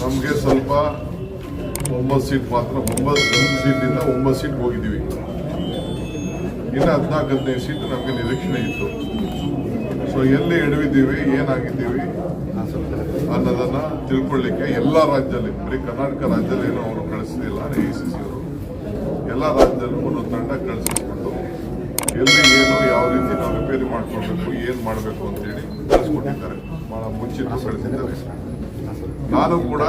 ನಮಗೆ ಸ್ವಲ್ಪ ಒಂಬತ್ತು ಸೀಟ್ ಮಾತ್ರ, ಒಂಬತ್ತು ಒಂದು ಸೀಟಿಂದ ಒಂಬತ್ತು ಸೀಟ್ ಹೋಗಿದ್ದೀವಿ. ಇನ್ನು ಹದಿನಾಲ್ಕು ಹದಿನೈದು ಸೀಟ್ ನಮಗೆ ನಿರೀಕ್ಷಣೆ ಇತ್ತು. ಸೊ ಎಲ್ಲಿ ಎಡವಿದ್ದೀವಿ, ಏನಾಗಿದ್ದೀವಿ ಅನ್ನೋದನ್ನು ತಿಳ್ಕೊಳ್ಳಿಕ್ಕೆ ಎಲ್ಲ ರಾಜ್ಯದಲ್ಲಿ, ಬರೀ ಕರ್ನಾಟಕ ರಾಜ್ಯದಲ್ಲಿ ಏನೋ ಅವರು ಕಳಿಸ್ತಿಲ್ಲ ಎ ಸಿ ಸಿ ಅವರು. ಎಲ್ಲ ರಾಜ್ಯದಲ್ಲೂ ಒಂದೊಂದು ತಂಡ ಕಳಿಸ್ಬಿಟ್ಟು ಎಲ್ಲಿ ಏನು, ಯಾವ ರೀತಿ ನಾವು ರಿಪೇರಿ ಮಾಡ್ಕೊಳ್ಬೇಕು, ಏನು ಮಾಡಬೇಕು ಅಂತೇಳಿ ಕಳಿಸ್ಕೊಟ್ಟಿದ್ದಾರೆ. ಭಾಳ ಮುಂಚಿನ ಕಳಿಸಿದ್ದಾರೆ. ನಾನು ಕೂಡ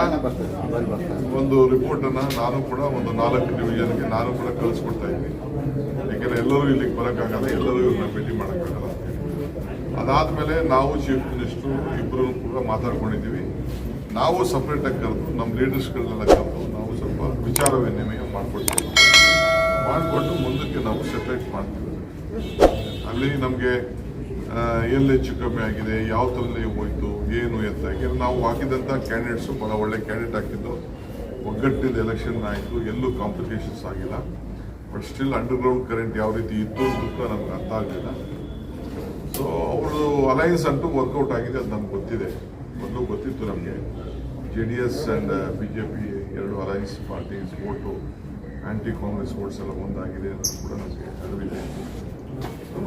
ಒಂದು ರಿಪೋರ್ಟ್ ಅನ್ನ ನಾನು ಕೂಡ ಒಂದು ನಾಲ್ಕು ಡಿವಿಷನ್ಗೆ ನಾನು ಕೂಡ ಕಳಿಸ್ಕೊಡ್ತಾ ಇದ್ದೀನಿ. ಯಾಕೆಂದ್ರೆ ಎಲ್ಲರೂ ಇಲ್ಲಿಗೆ ಬರೋಕ್ಕಾಗಲ್ಲ, ಎಲ್ಲರೂ ಇವ್ರನ್ನ ಭೇಟಿ ಮಾಡೋಕ್ಕಾಗಲ್ಲ ಅದಾದ್ಮೇಲೆ ನಾವು ಚೀಫ್ ಮಿನಿಸ್ಟ್ರು ಇಬ್ಬರು ಕೂಡ ಮಾತಾಡ್ಕೊಂಡಿದ್ದೀವಿ. ನಾವು ಸಪ್ರೇಟಾಗಿ ಕರೆದು ನಮ್ಮ ಲೀಡರ್ಸ್ಗಳನ್ನೆಲ್ಲ ಕರೆದು ನಾವು ಸ್ವಲ್ಪ ವಿಚಾರ ವಿನಿಮಯ ಮಾಡ್ಕೊಡ್ತೀವಿ. ಮಾಡಿಕೊಂಡು ಮುಂದಕ್ಕೆ ನಾವು ಸೆಪ್ರೇಟ್ ಮಾಡ್ತೀವಿ. ಅಲ್ಲಿ ನಮಗೆ ಎಲ್ಲಿ ಹೆಚ್ಚು ಕಮ್ಮಿ ಆಗಿದೆ ಯಾವ ಥರದಲ್ಲಿ ಹೋಯ್ತು ಏನು ಎಂತ ಯಾಕೆಂದ್ರೆ ನಾವು ಹಾಕಿದಂಥ ಕ್ಯಾಂಡಿಡೇಟ್ಸು ಭಾಳ ಒಳ್ಳೆ ಕ್ಯಾಂಡಿಡೇಟ್ ಹಾಕಿದ್ದು. ಒಗ್ಗಟ್ಟಿನ ಎಲೆಕ್ಷನ್ ಆಯಿತು, ಎಲ್ಲೂ ಕಾಂಪ್ಲಿಕೇಶನ್ಸ್ ಆಗಿಲ್ಲ. ಬಟ್ ಸ್ಟಿಲ್ ಅಂಡರ್ಗ್ರೌಂಡ್ ಕರೆಂಟ್ ಯಾವ ರೀತಿ ಇತ್ತು ಅಂತ ನಮ್ಗೆ ಅರ್ಥ ಆಗಲಿಲ್ಲ. ಸೊ ಅವರು ಅಲಯನ್ಸ್ ಅಂತೂ ವರ್ಕೌಟ್ ಆಗಿದೆ ಅದು ನಮ್ಗೆ ಗೊತ್ತಿದೆ. ಮೊದಲು ಗೊತ್ತಿತ್ತು ನಮಗೆ. J D S and B J P ಎರಡು alliance parties vote anti Congress votes ಎಲ್ಲ ಒಂದಾಗಿದೆ ಅನ್ನೋದು ಕೂಡ ನಮಗೆ ಅರಿವಿದೆ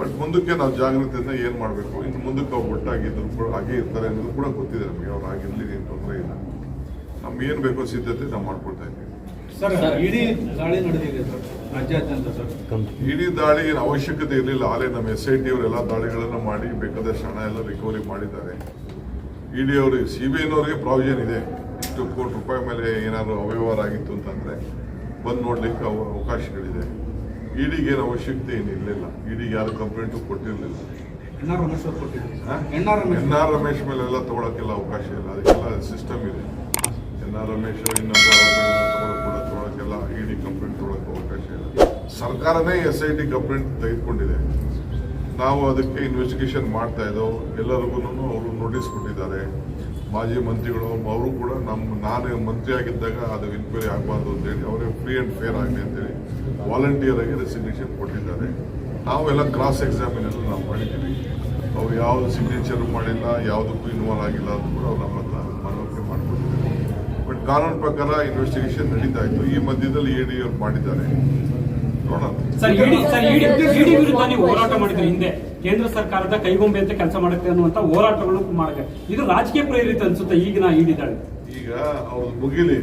ಬಟ್ ಮುಂದಕ್ಕೆ ನಾವು ಜಾಗೃತಿಯಿಂದ ಏನು ಮಾಡಬೇಕು? ಇನ್ನು ಮುಂದಕ್ಕೆ ಅವ್ರು ಒಟ್ಟಾಗಿದ್ರು ಕೂಡ ಹಾಗೆ ಇರ್ತಾರೆ ಅನ್ನೋದು ಕೂಡ ಗೊತ್ತಿದೆ ನಮಗೆ. ಅವ್ರು ಆಗಿರ್ಲಿ ಏನು ತೊಂದರೆ ಇಲ್ಲ. ನಮ್ಗೆ ಏನು ಬೇಕೋ ಸಿದ್ಧತೆ ನಾವು ಮಾಡ್ಕೊಳ್ತಾ ಇದ್ದೀವಿ. ಇಡೀ ದಾಳಿ ನಡೆದಿದೆ ಇಡೀ ಏನು ಅವಶ್ಯಕತೆ ಇರಲಿಲ್ಲ. ಆಲೇ ನಮ್ಮ ಎಸ್ ಐ ಟಿ ಅವರೆಲ್ಲ ದಾಳಿಗಳನ್ನು ಮಾಡಿ ಬೇಕಾದಷ್ಟು ಹಣ ಎಲ್ಲ ರಿಕವರಿ ಮಾಡಿದ್ದಾರೆ. ಇಡಿ ಅವರು ಸಿ ಬಿ ಐನವ್ರಿಗೆ ಪ್ರಾವಿಷನ್ ಇದೆ. ಇಷ್ಟು ಕೋಟಿ ರೂಪಾಯಿ ಮೇಲೆ ಏನಾದರೂ ಅವ್ಯವಹಾರ ಆಗಿತ್ತು ಅಂತಂದ್ರೆ ಬಂದು ನೋಡ್ಲಿಕ್ಕೆ ಅವ ಅವಕಾಶಗಳಿದೆ. ಇಡಿಗೆ ಏನು ಅವಶ್ಯಕತೆ ಏನು ಇರಲಿಲ್ಲ. ಇಡಿಗೆ ಯಾರು ಕಂಪ್ಲೇಂಟು ಕೊಟ್ಟಿರಲಿಲ್ಲ. ಎನ್ ಆರ್ ರಮೇಶ್ ಮೇಲೆ ಎಲ್ಲ ಮೇಲೆಲ್ಲ ತಗೊಳಕ್ಕೆಲ್ಲ ಅವಕಾಶ ಇಲ್ಲ. ಅದಕ್ಕೆಲ್ಲ ಸಿಸ್ಟಮ್ ಇದೆ. ಎನ್ ಆರ್ ರಮೇಶ್ ಇನ್ನೊಬ್ಬ ತಗೊಳಕ್ ಕೂಡ ತಗೊಳಕ್ಕೆಲ್ಲ ಇಡಿ ಕಂಪ್ಲೇಂಟ್ ತಗೊಳಕ್ಕೆ ಅವಕಾಶ ಇಲ್ಲ. ಸರ್ಕಾರನೇ ಎಸ್ ಐ ಟಿ ಕಂಪ್ಲೇಂಟ್ ತೆಗೆದುಕೊಂಡಿದೆ. ನಾವು ಅದಕ್ಕೆ ಇನ್ವೆಸ್ಟಿಗೇಷನ್ ಮಾಡ್ತಾ ಇದ್ದೋ ಎಲ್ಲರಿಗೂ ಅವರು ನೋಟಿಸ್ ಕೊಟ್ಟಿದ್ದಾರೆ. ಮಾಜಿ ಮಂತ್ರಿಗಳು, ಅವರು ಕೂಡ ನಮ್ಮ ನಾನೇ ಮಂತ್ರಿ ಆಗಿದ್ದಾಗ ಅದು ಇನ್ಕ್ವೈರಿ ಆಗಬಾರ್ದು ಅಂತೇಳಿ ಅವರೇ ಫ್ರೀ ಆ್ಯಂಡ್ ಫೇರ್ ಆಗಲಿ ಅಂತೇಳಿ ವಾಲಂಟಿಯರ್ ಆಗಿ ರೆಸಿಗ್ನೇಷನ್ ಕೊಟ್ಟಿದ್ದಾರೆ. ನಾವೆಲ್ಲ ಕ್ರಾಸ್ ಎಕ್ಸಾಮಿನೇಷನ್ ನಾವು ಮಾಡಿದ್ದೀವಿ. ಅವ್ರು ಯಾವುದು ಸಿಗ್ನೇಚರ್ ಮಾಡಿಲ್ಲ, ಯಾವುದಕ್ಕೂ ಇನ್ವಾಲ್ವ್ ಆಗಿಲ್ಲ ಅಂತ ಕೂಡ ಅವ್ರು ನಮ್ಮ ಹತ್ರ ಮನವರಿಕೆ ಮಾಡಿಕೊಟ್ಟಿದ್ದಾರೆ ಬಟ್ ಕಾನೂನು ಪ್ರಕಾರ ಇನ್ವೆಸ್ಟಿಗೇಷನ್ ನಡೀತಾ ಇತ್ತು. ಈ ಮಧ್ಯದಲ್ಲಿ ಎ ಡಿ ಅವ್ರು ಮಾಡಿದ್ದಾರೆ. ವಿರುದ್ಧ ನೀವು ಹೋರಾಟ ಮಾಡಿದ್ರೆ ಹಿಂದೆ. ಕೇಂದ್ರ ಸರ್ಕಾರದ ಕೈಗೊಂಬೆ ಅಂತ ಕೆಲಸ ಮಾಡುತ್ತೆ ಅನ್ನುವಂತ ಹೋರಾಟಗಳು ಮಾಡಿದೆ ಇದು ರಾಜಕೀಯ ಪ್ರೇರಿತ ಅನ್ಸುತ್ತೆ, ಈಗಿನ ಇಡಿ ದಾಳಿ ಈಗ ಅವ್ರು ಮುಗಿಲಿ